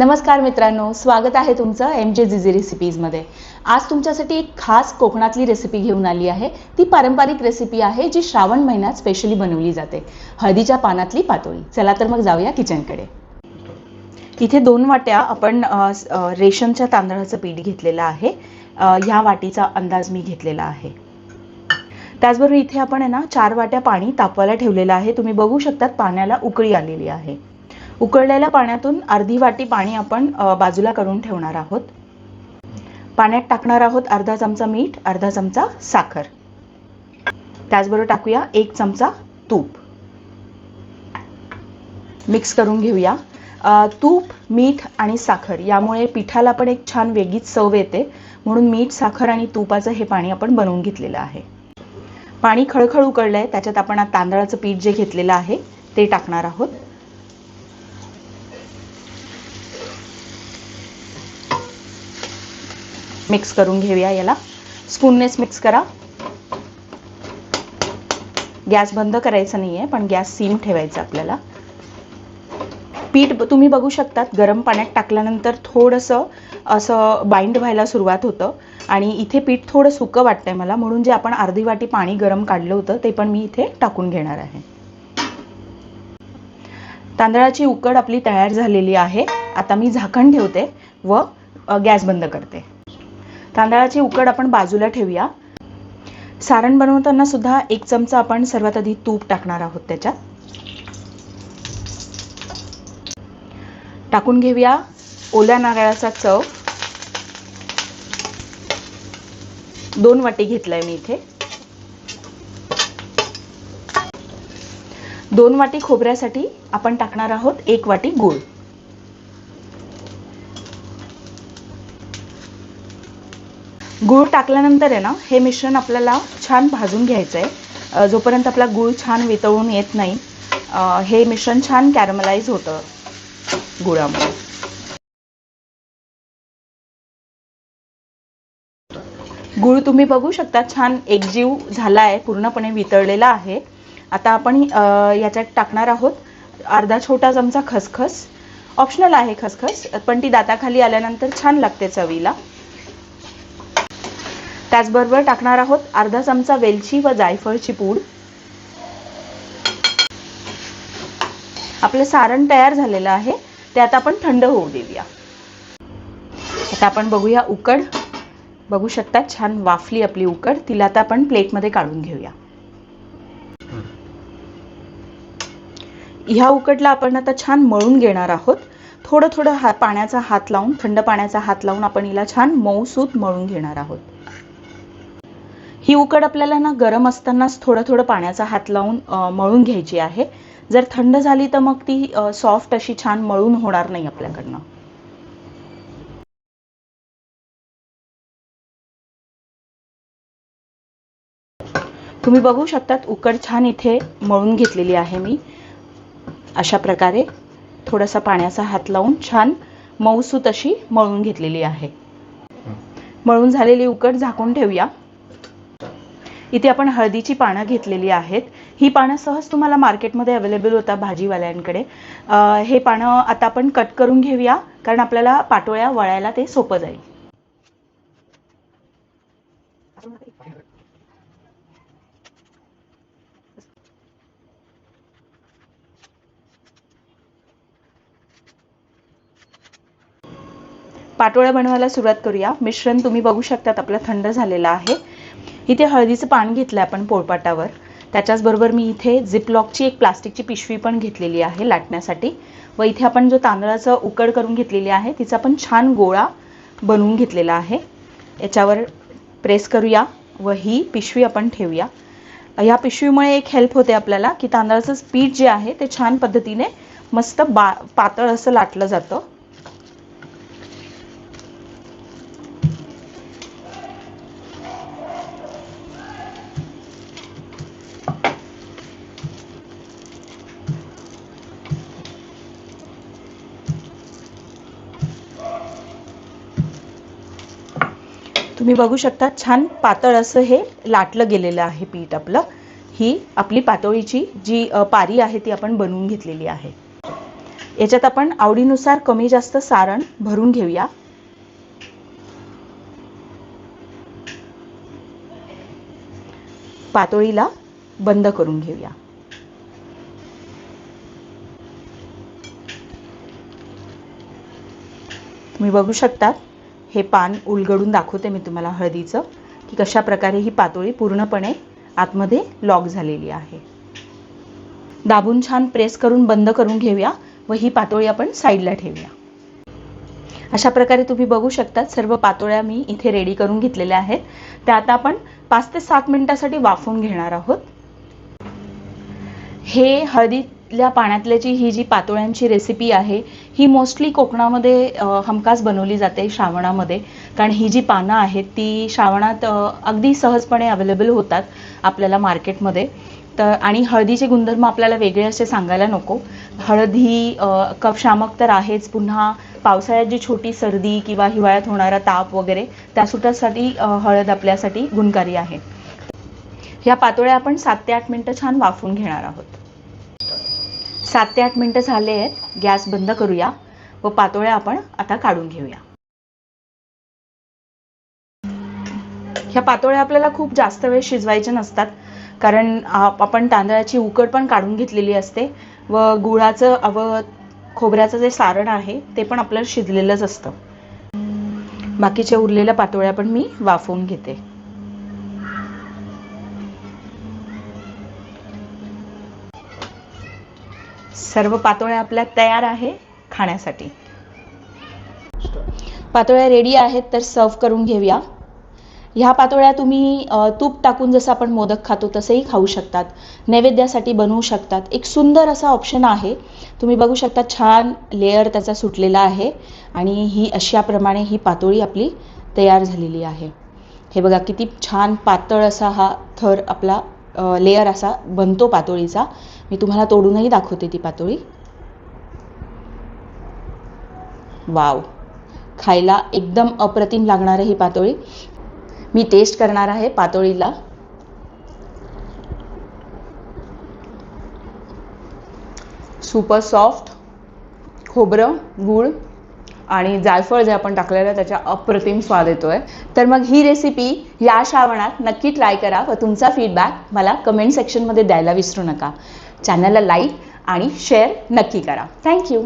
नमस्कार मित्रांनो स्वागत आहे तुमचं एम जे जिझी रेसिपीजमध्ये आज तुमच्यासाठी एक खास कोकणातली रेसिपी घेऊन आली आहे. ती पारंपरिक रेसिपी आहे जी श्रावण महिन्यात स्पेशली बनवली जाते. हळदीच्या पानातली पातोळी. चला तर मग जाऊया किचनकडे इथे दोन वाट्या आपण रेशमच्या रेशनच्या तांदळाचं पीठ घेतलेलं आहे. ह्या वाटीचा अंदाज मी घेतलेला आहे. त्याचबरोबर इथे आपण आहे ना चार वाट्या पाणी तापवायला ठेवलेलं आहे. तुम्ही बघू शकतात पाण्याला उकळी आलेली आहे. उकळलेल्या पाण्यातून अर्धी वाटी पाणी आपण बाजूला करून ठेवणार आहोत. पाण्यात टाकणार आहोत अर्धा चमचा मीठ अर्धा चमचा साखर. त्याचबरोबर टाकूया एक चमचा तूप. मिक्स करून घेऊया. तूप मीठ आणि साखर यामुळे पिठाला पण एक छान वेगळीच चव येते. म्हणून मीठ साखर आणि तुपाचं हे पाणी आपण बनवून घेतलेलं आहे. पाणी खळखळ उकळलं आहे त्याच्यात आपण तांदळाचं पीठ जे घेतलेलं आहे ते टाकणार आहोत. मिक्स करून घेऊया याला. स्पूननेच मिक्स करा. गॅस बंद करायचा नाही आहे पण गॅस सीम ठेवायचा आपल्याला. पीठ तुम्ही बघू शकतात गरम पाण्यात टाकल्यानंतर थोडंसं असं बाइंड व्हायला सुरुवात होतं. आणि इथे पीठ थोडं सुकं वाटतंय मला म्हणून जे आपण अर्धी वाटी पाणी गरम काढलं होतं ते पण मी इथे टाकून घेणार आहे. तांदळाची उकड आपली तयार झालेली आहे. आता मी झाकण ठेवते व गॅस बंद करते. तांदळाची उकड आपण बाजूला ठेवूया. सारण बनवताना सुद्धा एक चमचा आपण सर्वात आधी तूप टाकणार आहोत त्याच्यात. टाकून घेऊया. ओल्या नारळाचा चव. दोन वाटी घेतलाय मी इथे. दोन वाटी खोबऱ्यासाठी आपण टाकणार आहोत एक वाटी गूळ. गूळ टाकल्यानंतर आहे ना हे मिश्रण आपल्याला छान भाजून घ्यायचं आहे जोपर्यंत आपला गूळ छान वितळून येत नाही हे मिश्रण छान कॅरमलाइज होतं गुळामुळे. गूळ तुम्ही बघू शकता छान एकजीव झाला आहे पूर्णपणे वितळलेला आहे. आता आपण याच्यात टाकणार आहोत अर्धा छोटा चमचा खसखस. ऑप्शनल आहे खसखस पण ती दाताखाली आल्यानंतर छान लागते चवीला. त्याचबरोबर टाकणार आहोत अर्धा चमचा वेलची व जायफळची पूड. आपलं सारण तयार झालेलं आहे ते आता आपण थंड होऊ देऊया. आता आपण बघूया उकड. बघू शकता छान वाफली आपली उकड. तिला आता आपण प्लेटमध्ये काढून घेऊया. ह्या उकडला आपण आता छान मळून घेणार आहोत. थोडं थोडं हा पाण्याचा हात लावून थंड पाण्याचा हात लावून आपण हिला छान मऊसूत मळून घेणार आहोत. ही उकड आपल्याला ना गरम असतानाच थोडं थोडं पाण्याचा हात लावून मळून घ्यायची आहे. जर थंड झाली तर मग ती सॉफ्ट अशी छान मळून होणार नाही आपल्याकडनं. तुम्ही बघू शकतात उकड छान इथे मळून घेतलेली आहे मी. अशा प्रकारे थोडासा पाण्याचा हात लावून छान मऊसूत अशी मळून घेतलेली आहे. मळून झालेली उकड झाकून ठेवूया. इथे आपण हळदीची पानं घेतलेली आहेत. ही पानं सहज तुम्हाला मार्केटमध्ये अवेलेबल होता भाजीवाल्यांकडे. हे पानं आता आपण कट करून घेऊया कारण आपल्याला पाटोळ्या वळायला ते सोपं जाईल. पाटोळ्या बनवायला सुरुवात करूया. मिश्रण तुम्ही बघू शकतात आपलं थंड झालेलं आहे. इथे हळदीचं पान घेतलं आपण पोळपाटावर. त्याच्याचबरोबर मी इथे झिपलॉकची एक प्लास्टिकची पिशवी पण घेतलेली आहे लाटण्यासाठी. व इथे आपण जो तांदळाचं उकड करून घेतलेली आहे तिचा पण छान गोळा बनवून घेतलेला आहे. याच्यावर प्रेस करूया व ही पिशवी आपण ठेवूया. ह्या पिशवीमुळे एक हेल्प होते आपल्याला की तांदळाचं पीठ जे आहे ते छान पद्धतीने मस्त बा पातळ असं लाटलं जातं. तुम्ही बघू शकता छान पातळ असं हे लाटलं गेलेलं आहे पीठ आपलं. ही आपली पातोळीची जी पारी आहे ती आपण बनवून घेतलेली आहे. याच्यात आपण आवडीनुसार कमी जास्त सारण भरून घेऊया. पातोळीला बंद करून घेऊया. तुम्ही बघू शकता हे पान उलगडून दाखवते मी तुम्हाला हळदीचं की कशा प्रकारे ही पातोळी पूर्णपणे आतमध्ये लॉक झालेली आहे. दाबून छान प्रेस करून बंद करून घेऊया व ही पातोळी आपण साईडला ठेवूया. अशा प्रकारे तुम्ही बघू शकता सर्व पातोळ्या मी इथे रेडी करून घेतलेल्या आहेत. त्या आता आपण पाच ते सात मिनिटासाठी वाफवून घेणार आहोत. हे पाण्यातल्या पाण्यातल्याची ही जी पातोळ्यांची रेसिपी आहे ही मोस्टली कोकणामध्ये हमखास बनवली जाते श्रावणामध्ये. कारण ही जी पानं आहेत ती श्रावणात अगदी सहजपणे अवेलेबल होतात आपल्याला मार्केटमध्ये तर आणि हळदीचे गुणधर्म आपल्याला वेगळे असे सांगायला नको. हळद ही कफशामक तर आहेच. पुन्हा पावसाळ्यात जी छोटी सर्दी किंवा हिवाळ्यात होणारा ताप वगैरे त्या हळद आपल्यासाठी गुणकारी आहे. ह्या पातोळ्या आपण सात ते आठ मिनटं छान वाफवून घेणार आहोत. सात ते आठ मिनटं झाले आहेत. गॅस बंद करूया व पातोळ्या आपण आता काढून घेऊया. ह्या पातोळ्या आपल्याला खूप जास्त वेळ शिजवायच्या नसतात. कारण आप- आपण तांदळाची उकड पण काढून घेतलेली असते व गुळाचं व खोबऱ्याचं जे सारण आहे ते पण आपलं शिजलेलंच असतं. बाकीच्या उरलेल्या पातोळ्या पण मी वाफवून घेते. सर्व पातोळ्या आपल्या तयार आहे खाण्यासाठी. पातोळ्या रेडी आहेत तर सर्व करून घेऊया. ह्या पातोळ्या तुम्ही तूप टाकून जसं आपण मोदक खातो तसेही खाऊ शकतात. नैवेद्यासाठी बनवू शकतात. एक सुंदर असा ऑप्शन आहे. तुम्ही बघू शकता छान लेअर त्याचा सुटलेला आहे आणि ही अशाप्रमाणे ही पातोळी आपली तयार झालेली आहे. हे बघा किती छान पातळ असा हा थर आपला लेयर असा बनतो पातोळीचा. मी तुम्हाला तोडूनही दाखवते ती पातोळी. वाव. खायला एकदम अप्रतिम लागणार ही पातोळी. मी टेस्ट करणार आहे पातोळीला. सुपर सॉफ्ट खोबरं गूळ आणि जायफळ जे आपण टाकलेलं आहे त्याच्या अप्रतिम स्वाद येतोय. तर मग ही रेसिपी या श्रावणात नक्की ट्राय करा व तुमचा फीडबॅक मला कमेंट सेक्शनमध्ये द्यायला विसरू नका. चॅनलला लाईक आणि शेअर नक्की करा. थँक्यू